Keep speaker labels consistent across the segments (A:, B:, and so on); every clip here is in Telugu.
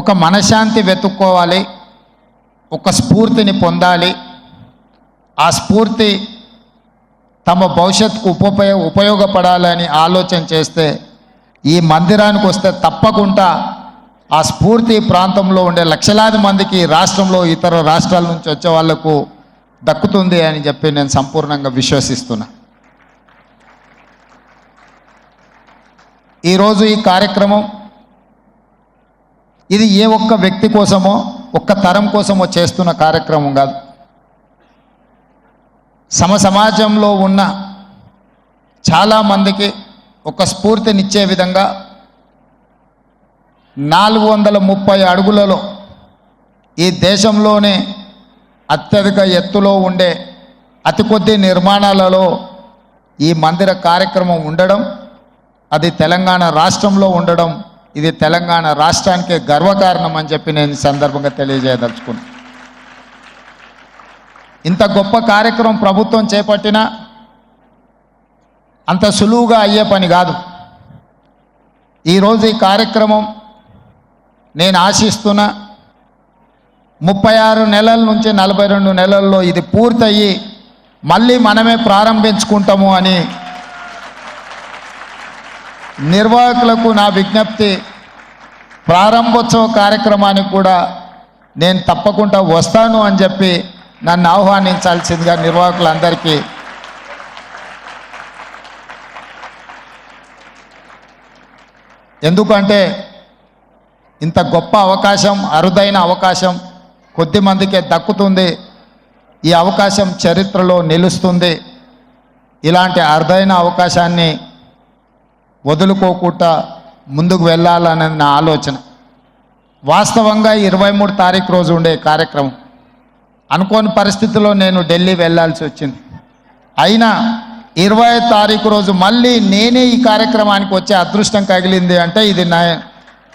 A: ఒక మనశ్శాంతి వెతుక్కోవాలి ఒక స్ఫూర్తిని పొందాలి. ఆ స్ఫూర్తి తమ భవిష్యత్తుకు ఉపయోగ ఉపయోగపడాలని ఆలోచన చేస్తే ఈ మందిరానికి వస్తే తప్పకుండా ఆ స్ఫూర్తి ప్రాంతంలో ఉండే లక్షలాది మందికి రాష్ట్రంలో ఇతర రాష్ట్రాల నుంచి వచ్చే వాళ్ళకు దక్కుతుంది అని చెప్పి నేను సంపూర్ణంగా విశ్వసిస్తున్నా. ఈరోజు ఈ కార్యక్రమం ఇది ఏ ఒక్క వ్యక్తి కోసమో ఒక్క తరం కోసమో చేస్తున్న కార్యక్రమం కాదు. సమ సమాజంలో ఉన్న చాలామందికి ఒక స్ఫూర్తినిచ్చే విధంగా నాలుగు వందల ముప్పై అడుగులలో ఈ దేశంలోనే అత్యధిక ఎత్తులో ఉండే అతి కొద్ది నిర్మాణాలలో ఈ మందిర కార్యక్రమం ఉండడం అది తెలంగాణ రాష్ట్రంలో ఉండడం ఇది తెలంగాణ రాష్ట్రానికే గర్వకారణం అని చెప్పి నేను సందర్భంగా తెలియజేయదలుచుకున్నాను ఇంత గొప్ప కార్యక్రమం ప్రభుత్వం చేపట్టినా అంత సులువుగా అయ్యే పని కాదు. ఈరోజు ఈ కార్యక్రమం నేను ఆశిస్తున్న ముప్పై ఆరు నెలల నుంచి నలభై రెండు నెలల్లో ఇది పూర్తయ్యి మళ్ళీ మనమే ప్రారంభించుకుంటాము అని నిర్వాహకులకు నా విజ్ఞప్తి ప్రారంభోత్సవ కార్యక్రమానికి కూడా నేను తప్పకుండా వస్తాను అని చెప్పి నన్ను ఆహ్వానించాల్సిందిగా నిర్వాహకులందరికీ ఎందుకంటే ఇంత గొప్ప అవకాశం అరుదైన అవకాశం కొద్ది మందికే దక్కుతుంది. ఈ అవకాశం చరిత్రలో నిలుస్తుంది. ఇలాంటి అరుదైన అవకాశాన్ని వదులుకోకుండా ముందుకు వెళ్ళాలనేది నా ఆలోచన. వాస్తవంగా ఇరవై మూడు తారీఖు రోజు ఉండే కార్యక్రమం. అనుకోని పరిస్థితుల్లో నేను ఢిల్లీ వెళ్ళాల్సి వచ్చింది. అయినా ఇరవై తారీఖు రోజు మళ్ళీ నేనే ఈ కార్యక్రమానికి వచ్చే అదృష్టం కగిలింది అంటే ఇది నా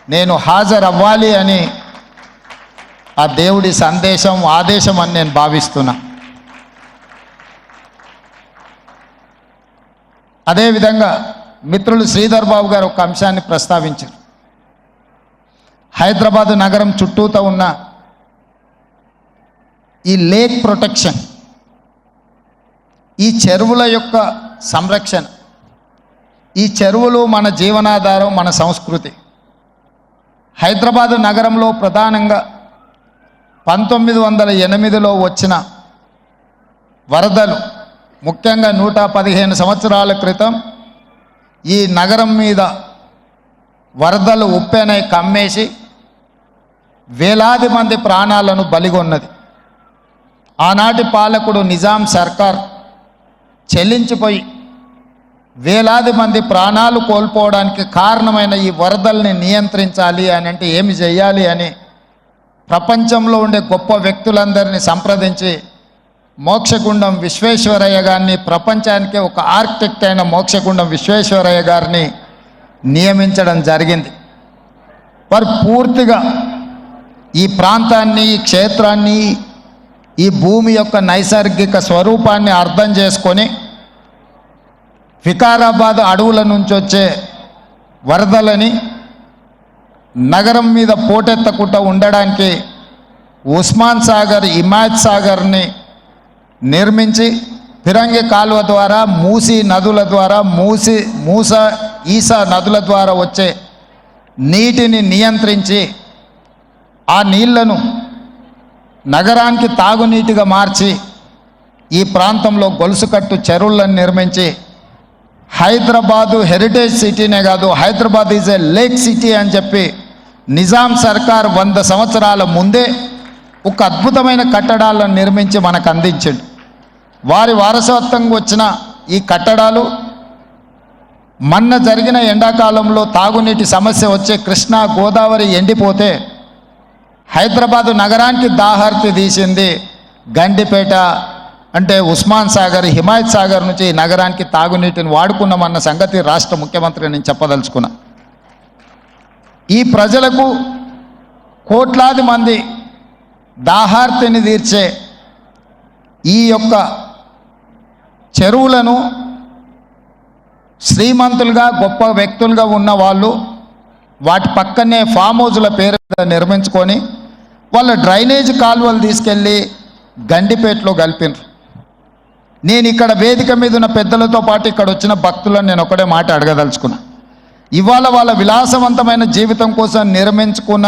A: నేను హాజరవ్వాలి అని ఆ దేవుడి సందేశం ఆదేశం అని నేను భావిస్తున్నా. అదేవిధంగా మిత్రులు శ్రీధర్ బాబు గారు ఒక అంశాన్ని ప్రస్తావించారు. హైదరాబాద్ నగరం చుట్టూతో ఉన్న ఈ లేక్ ప్రొటెక్షన్ ఈ చెరువుల యొక్క సంరక్షణ ఈ చెరువులు మన జీవనాధారం మన సంస్కృతి. హైదరాబాద్ నగరంలో ప్రధానంగా పంతొమ్మిది వందల ఎనిమిదిలో వచ్చిన వరదలు ముఖ్యంగా నూట పదిహేను సంవత్సరాల క్రితం ఈ నగరం మీద వరదలు ఉప్పెనై కమ్మేసి వేలాది మంది ప్రాణాలను బలిగొన్నది. ఆనాటి పాలకుడు నిజాం సర్కార్ చెల్లించిపోయి వేలాది మంది ప్రాణాలు కోల్పోవడానికి కారణమైన ఈ వరదల్ని నియంత్రించాలి అని అంటే ఏమి చేయాలి అని ప్రపంచంలో ఉండే గొప్ప వ్యక్తులందరినీ సంప్రదించి మోక్షగుండం విశ్వేశ్వరయ్య గారిని ప్రపంచానికే ఒక ఆర్కిటెక్ట్ అయిన మోక్షగుండం విశ్వేశ్వరయ్య గారిని నియమించడం జరిగింది. వారు పూర్తిగా ఈ ప్రాంతాన్ని ఈ క్షేత్రాన్ని ఈ భూమి యొక్క నైసర్గిక స్వరూపాన్ని అర్థం చేసుకొని వికారాబాద్ అడవుల నుంచి వచ్చే వరదలని నగరం మీద పోటెత్తకుండా ఉండడానికి ఉస్మాన్ సాగర్ ఇమాజ్ సాగర్ని నిర్మించి ఫిరంగి కాలువ ద్వారా మూసి నదుల ద్వారా మూసి మూస ఈసా నదుల ద్వారా వచ్చే నీటిని నియంత్రించి ఆ నీళ్ళను నగరానికి తాగునీటిగా మార్చి ఈ ప్రాంతంలో గొలుసుకట్టు చెరువులను నిర్మించి హైదరాబాదు హెరిటేజ్ సిటీనే కాదు Hyderabad is a lake city అని చెప్పి నిజాం సర్కార్ వంద సంవత్సరాల ముందే ఒక అద్భుతమైన కట్టడాలను నిర్మించి మనకు అందించాడు. వారి వారసత్వంగా వచ్చిన ఈ కట్టడాలు మొన్న జరిగిన ఎండాకాలంలో తాగునీటి సమస్య వచ్చే కృష్ణా గోదావరి ఎండిపోతే హైదరాబాదు నగరానికి దాహర్తి తీసింది గండిపేట అంటే ఉస్మాన్ సాగర్ హిమాయత్ సాగర్ నుంచి ఈ నగరానికి తాగునీటిని వాడుకున్నామన్న సంగతి రాష్ట్ర ముఖ్యమంత్రి నేను చెప్పదలుచుకున్నా. ఈ ప్రజలకు కోట్లాది మంది దాహార్తిని తీర్చే ఈ యొక్క చెరువులను శ్రీమంతులుగా గొప్ప వ్యక్తులుగా ఉన్న వాళ్ళు వాటి పక్కనే ఫామ్ హౌజుల పేరు మీద నిర్మించుకొని వాళ్ళ డ్రైనేజ్ కాలువలు తీసుకెళ్ళి గండిపేటలో కలిపినారు. నేను ఇక్కడ వేదిక మీద ఉన్న పెద్దలతో పాటు ఇక్కడ వచ్చిన భక్తులను నేను ఒకటే మాట అడగదలుచుకున్నా. ఇవాళ వాళ్ళ విలాసవంతమైన జీవితం కోసం నిర్మించుకున్న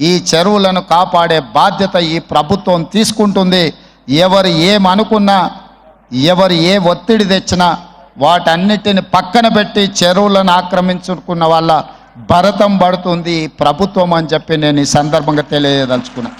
A: ఈ చెరువులను కాపాడే బాధ్యత ఈ ప్రభుత్వం తీసుకుంటుంది. ఎవరు ఏమనుకున్నా ఎవరు ఏ ఒత్తిడి తెచ్చినా వాటన్నిటిని పక్కన పెట్టి చెరువులను ఆక్రమించుకున్న వాళ్ళ భరతం పడుతుంది ప్రభుత్వం అని చెప్పి నేను ఈ సందర్భంగా తెలియదలుచుకున్నాను